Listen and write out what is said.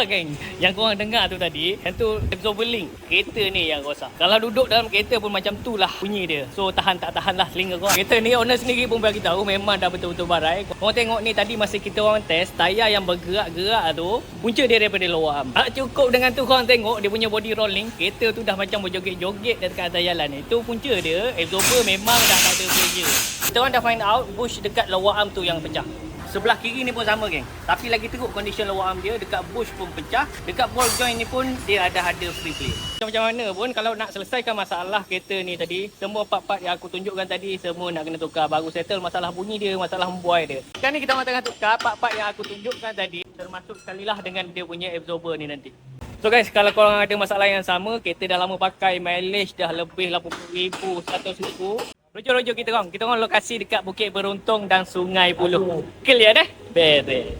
Ah geng, yang korang dengar tu tadi, yang tu absorber link. Kereta ni yang rosak. Kalau duduk dalam kereta pun macam tu lah bunyi dia. So tahan tak tahan lah telinga korang. Kereta ni owner sendiri pun bagi tahu memang dah betul-betul barai. Korang tengok ni tadi masa kita orang test, tayar yang bergerak-gerak tu, punca dia daripada arm. Tak cukup dengan tu korang tengok dia punya body rolling, kereta tu dah macam berjoget-joget dekat atas jalan ni. Tu punca dia, absorber memang dah tak ada pressure. Kita orang dah find out bush dekat lower arm tu yang pecah. Sebelah kiri ni pun sama geng. Tapi lagi teruk condition lower arm dia dekat bush pun pecah. Dekat ball joint ni pun dia ada ada free play. Macam mana pun kalau nak selesaikan masalah kereta ni tadi, semua part-part yang aku tunjukkan tadi semua nak kena tukar. Baru settle masalah bunyi dia, masalah membuai dia. Sekarang ni kita orang tengah tukar part-part yang aku tunjukkan tadi termasuk sekali lah dengan dia punya absorber ni nanti. So guys, kalau korang ada masalah yang sama, kereta dah lama pakai, mileage dah lebih 80,000, 100,000. Rojo-rojo kita orang. Kita orang lokasi dekat Bukit Beruntung dan Sungai Buloh. Clear dah? Beres.